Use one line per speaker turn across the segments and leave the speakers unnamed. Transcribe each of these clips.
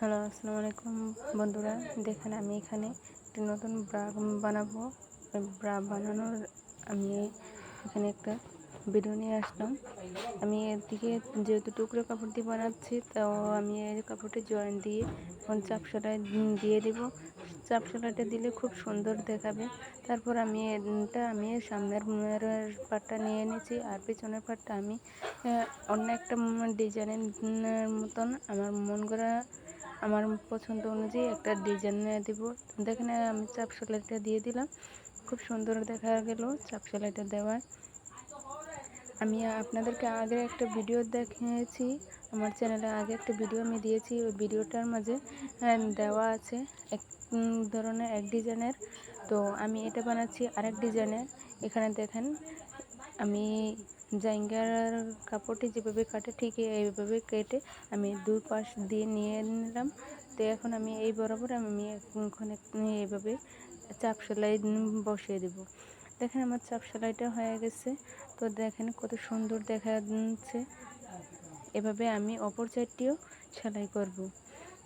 Hello, আসসালামু আলাইকুম। বন্ধুরা, দেখেন আমি এখানে একটি নতুন ব্রা বানাবো। ব্রা বানানোর আমি এখানে একটা ভিডিও নিয়ে আসলাম। আমি এদিকে যেহেতু টুকরো কাপড় দিয়ে বানাচ্ছি, তো আমি এই কাপড়টি জয়েন দিয়ে চাপ সেলাই দিয়ে দিব। চাপ দিলে খুব সুন্দর দেখাবে। তারপর আমি এটা আমি সামনের পাটটা নিয়ে নিয়েছি, আর পিছনের পাটটা আমি অন্য একটা ডিজাইনের মতন আমার মন করা, আমার পছন্দ অনুযায়ী একটা ডিজাইন দিব। দেখেন আমি চাপ দিয়ে দিলাম। খুব সুন্দর দেখা গেল চাপ সেলাইটা দেওয়ার। আমি আপনাদেরকে আগে একটা ভিডিও দেখিয়েছি। আমার চ্যানেলে আগে একটা ভিডিও আমি দিয়েছি। ওই ভিডিওটার মাঝে দেওয়া আছে এক ধরনের এক ডিজাইনের তো আমি এটা বানাচ্ছি আরেক ডিজাইনের এখানে দেখেন, আমি জাইঙ্গার কাপড়টি যেভাবে কাটে, ঠিক এইভাবে কেটে আমি দুই পাশ দিয়ে নিয়ে নিলাম। তো এখন আমি এই বরাবর আমি এখন এইভাবে চাপ সেলাই বসিয়ে দেব। দেখেন আমার চাপ সেলাইটা হয়ে গেছে। তো দেখেন কত সুন্দর দেখা যাচ্ছে। এভাবে আমি অপর চারটিও সেলাই করব।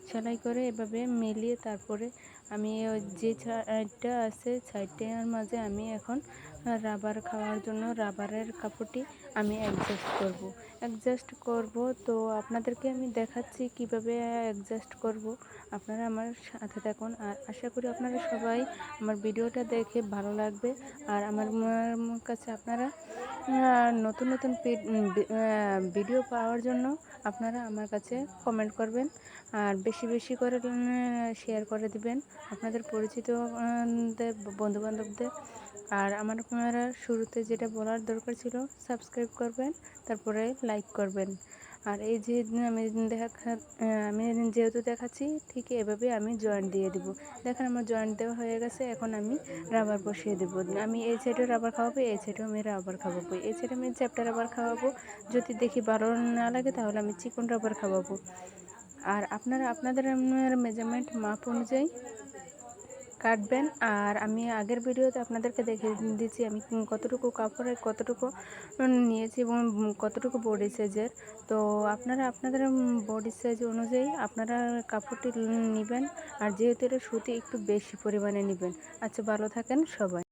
সেলাই করে এভাবে মিলিয়ে তারপরে আমি যে সাইডটা আছে সাইডটার মাঝে আমি এখন রাবার খাওয়ার জন্য রাবারের কাপড়টি আমি অ্যাডজাস্ট করব। অ্যাডজাস্ট করব তো আপনাদেরকে আমি দেখাচ্ছি কীভাবে অ্যাডজাস্ট করব আপনারা আমার সাথে থাকুন আর আশা করি আপনারা সবাই আমার ভিডিওটা দেখে ভালো লাগবে আর আমার কাছে আপনারা নতুন নতুন ভিডিও পাওয়ার জন্য আপনারা আমার কাছে কমেন্ট করবেন। আর বেশি বেশি করে শেয়ার করে দিবেন আপনাদের পরিচিত বন্ধুবান্ধবদের। আর আমার আপনারা শুরুতে যেটা বলার দরকার ছিল সাবস্ক্রাইব করবেন, তারপরে লাইক করবেন। আর এই যে আমি দেখা, আমি যেহেতু দেখাচ্ছি, ঠিক এভাবে আমি জয়েন্ট দিয়ে দিব। দেখেন আমার জয়েন্ট দেওয়া হয়ে গেছে, এখন আমি রাবার বসিয়ে দেবো। আমি এই সাইডে রাবার খাওয়াবো, এই সাইডেও আমি রাবার খাওয়াবো। এই সাইডে আমি চ্যাপটা রাবার খাওয়াবো। যদি দেখি ভালো না লাগে, তাহলে আমি চিকন রাবার খাওয়াবো। আর আপনারা, আপনাদের মেজারমেন্ট মাপ অনুযায়ী কাটবেন। আর আমি আগের ভিডিওতে আপনাদেরকে দেখে দিচ্ছি আমি কতটুকু কাপড়ে কতটুকু নিয়েছি এবং কতটুকু বডি সাইজের তো আপনারা আপনাদের বডি সাইজ অনুযায়ী আপনারা কাপড়টি নেবেন। আর যেহেতু এটা সুতি, একটু বেশি পরিমাণে নেবেন। আচ্ছা ভালো থাকেন সবাই।